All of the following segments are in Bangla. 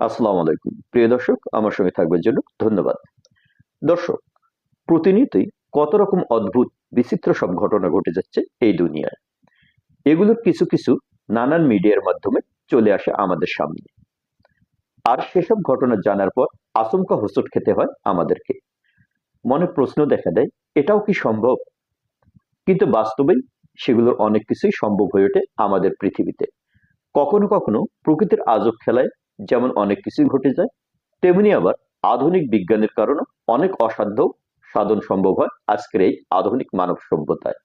আসসালামু আলাইকুম। প্রিয় দর্শক, আমার সঙ্গে থাকবার জন্য ধন্যবাদ। দর্শক, প্রতিনিয়তই কত রকম অদ্ভুত, বিচিত্র সব ঘটনা ঘটে যাচ্ছে এই দুনিয়ায়। এগুলোর কিছু কিছু নানান মিডিয়ার মাধ্যমে চলে আসে আমাদের সামনে। আর সেসব ঘটনা জানার পর আচমকা হোঁচট খেতে হয় আমাদেরকে। মনে প্রশ্ন দেখা দেয়, এটাও কি সম্ভব? কিন্তু বাস্তবেই সেগুলোর অনেক কিছুই সম্ভব হয়ে ওঠে আমাদের পৃথিবীতে। কখনো কখনো প্রকৃতির আজব খেলায় যেমন অনেক কিছুই ঘটে যায়, তেমনি আবার আধুনিক বিজ্ঞানের কারণে অনেক অসাধ্য সাধন সম্ভব হয় আজকের এই আধুনিক মানব সভ্যতায়।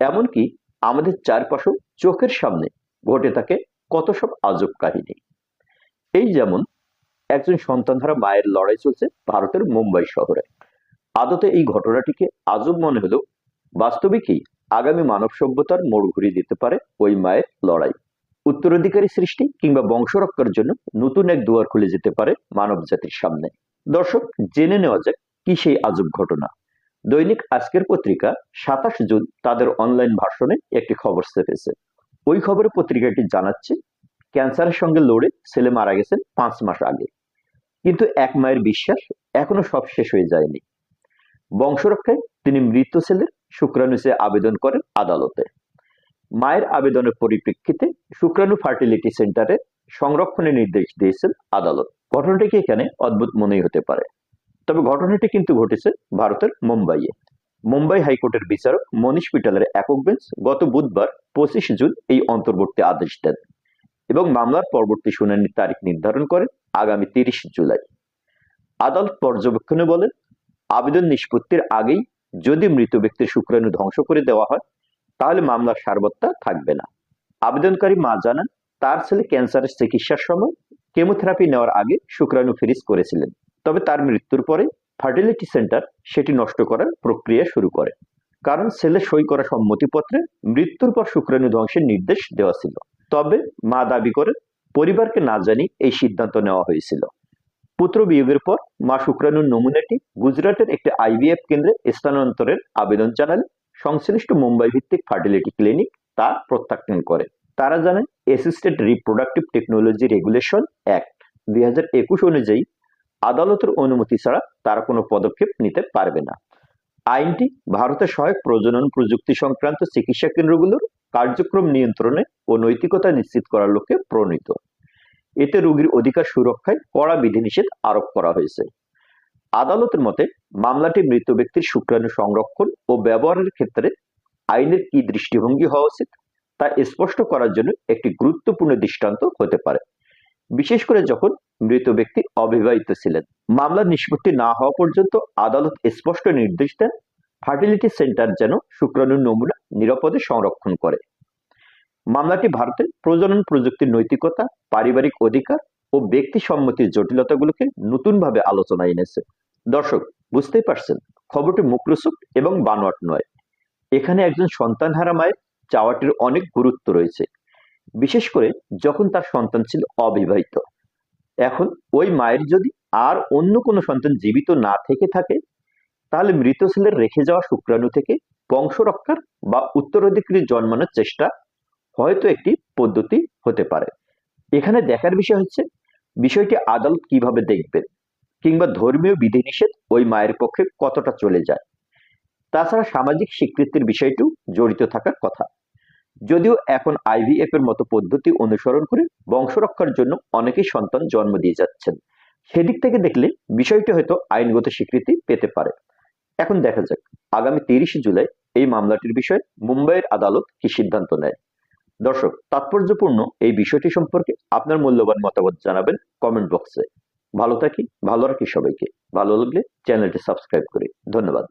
এমনকি আমাদের চারপাশেও চোখের সামনে ঘটে থাকে কত সব আজব কাহিনী। এই যেমন একজন সন্তানধারা মায়ের লড়াই চলছে ভারতের মুম্বাই শহরে। আদতে এই ঘটনাটিকে আজব মনে হলেও বাস্তবিকই আগামী মানব সভ্যতার মোড় ঘুরিয়ে দিতে পারে ওই মায়ের লড়াই। উত্তরাধিকারী সৃষ্টি কিংবা বংশ রক্ষার জন্য নতুন এক দুয়ার খুলে যেতে পারে মানব জাতির সামনে। দর্শক, জেনে নেওয়া যাক কি সেই আজব ঘটনা। দৈনিক আজকের পত্রিকা, সাতাশ জুন, তাদের অনলাইন ভাষণে একটি খবর ছেপেছে। ওই খবরে পত্রিকাটি জানাচ্ছে, ক্যান্সারের সঙ্গে লড়ে ছেলে মারা গেছেন পাঁচ মাস আগে। কিন্তু এক মায়ের বিশ্বাস এখনও সব শেষ হয়ে যায়নি। বংশরক্ষায় তিনি মৃত ছেলের শুক্রাণু আবেদন করেন আদালতে। মায়ের আবেদনের পরিপ্রেক্ষিতে শুক্রাণু ফার্টিলিটি সেন্টারে সংরক্ষণের নির্দেশ দিয়েছেন আদালত। ঘটনাটি এখানে অদ্ভুত মনেই হতে পারে? তবে ঘটনাটি কিন্তু ঘটেছে ভারতের মুম্বাইয়ে। মুম্বাই হাইকোর্টের বিচারক মনীষ পিটালের একক বেঞ্চ গত বুধবার পঁচিশ জুন এই অন্তর্বর্তী আদেশ দেন এবং মামলার পরবর্তী শুনানির তারিখ নির্ধারণ করেন আগামী তিরিশ জুলাই। আদালত পর্যবেক্ষণে বলেন, আবেদন নিষ্পত্তির আগেই যদি মৃত ব্যক্তির শুক্রাণু ধ্বংস করে দেওয়া হয় তাহলে মামলার সারবত্তা থাকবে না। আবেদনকারী মা জানান, তার ছেলে ক্যান্সারের চিকিৎসার সময় কেমোথেরাপি নেওয়ার আগে শুক্রাণু ফ্রিজ করেছিলেন, তবে তার মৃত্যুর পরে ফার্টিলিটি সেন্টার সেটি নষ্ট করার প্রক্রিয়া শুরু করে। কারণ ছেলে সই করা সম্মতিপত্রে মৃত্যুর পর শুক্রাণু ধ্বংসের নির্দেশ দেওয়া ছিল। তবে মা দাবি করেন, পরিবারকে না জানি এই সিদ্ধান্ত নেওয়া হয়েছিল। পুত্র বিয়োগের পর মা শুক্রাণুর নমুনাটি গুজরাটের একটি আইভিএফ কেন্দ্রে স্থানান্তরের আবেদন জানালে সংশ্লিষ্ট মুম্বাই ভিত্তিক ফার্টিলিটি ক্লিনিক তা প্রত্যাখ্যান করে। তারা জানান, assisted reproductive technology regulation act দুই অনুযায়ী আদালতের অনুমতি ছাড়া তারা কোনো পদক্ষেপ নিতে পারবে না। আইনটি ভারতের সহায়ক প্রজনন প্রযুক্তি সংক্রান্ত চিকিৎসা কেন্দ্রগুলোর কার্যক্রম নিয়ন্ত্রণে ও নৈতিকতা নিশ্চিত করার লক্ষ্যে প্রণীত। এতে রোগীর অধিকার সুরক্ষায় কড়া বিধিনিষেধ আরোপ করা হয়েছে। আদালতের মতে মামলাটি মৃত ব্যক্তির শুক্রাণু সংরক্ষণ ও ব্যবহারের ক্ষেত্রে আইনের কি দৃষ্টিভঙ্গি হওয়া উচিত তা স্পষ্ট করার জন্য একটি গুরুত্বপূর্ণ দৃষ্টান্ত হতে পারে। বিশেষ করে যখন মৃত ব্যক্তি অবিবাহিত ছিলেন। মামলার নিষ্পত্তি না হওয়া পর্যন্ত আদালত স্পষ্ট নির্দেশ দেন, ফার্টিলিটি সেন্টার যেন শুক্রাণুর নমুনা নিরাপদে সংরক্ষণ করে। মামলাটি ভারতের প্রজনন প্রযুক্তির নৈতিকতা, পারিবারিক অধিকার ও ব্যক্তি সম্মতির জটিলতাগুলোকে নতুনভাবে আলোচনায় এনেছে। দর্শক, বুঝতেই পারছেন, খবরটি মুখরোচক এবং বানোয়াট নয়। এখানে একজন সন্তানহারা মায়ের চাওয়াটির অনেক গুরুত্ব রয়েছে। বিশেষ করে যখন তার সন্তান ছিল অবিবাহিত। এখন ওই মায়ের যদি আর অন্য কোনো সন্তান জীবিত না থেকে থাকে, তাহলে মৃত ছেলের রেখে যাওয়া শুক্রাণু থেকে বংশ রক্ষার বা উত্তরাধিকারী জন্মানোর চেষ্টা হয়তো একটি পদ্ধতি হতে পারে। এখানে দেখার বিষয় হচ্ছে, বিষয়টি আদালত কীভাবে দেখবেন? কিংবা ধর্মীয় বিধিনিষেধ ওই মায়ের পক্ষে কতটা চলে যায়? তাছাড়া সামাজিক স্বীকৃতির বিষয়টিও জড়িত থাকার কথা। যদিও এখন আইভিএফ এর মতো পদ্ধতি অনুসরণ করে বংশ রক্ষার জন্য অনেকেই সন্তান জন্ম দিয়ে যাচ্ছেন। সেদিক থেকে দেখলে বিষয়টি হয়তো আইনগত স্বীকৃতি পেতে পারে। এখন দেখা যাক, আগামী তিরিশে জুলাই এই মামলাটির বিষয়ে মুম্বাইয়ের আদালত কি সিদ্ধান্ত নেয়? দর্শক, তাৎপর্যপূর্ণ এই বিষয়টি সম্পর্কে আপনার মূল্যবান মতামত জানাবেন কমেন্ট বক্সে। ভালো থাকি ভালো রাখি সবাইকে। ভালো লাগলে চ্যানেলটি সাবস্ক্রাইব করি। ধন্যবাদ।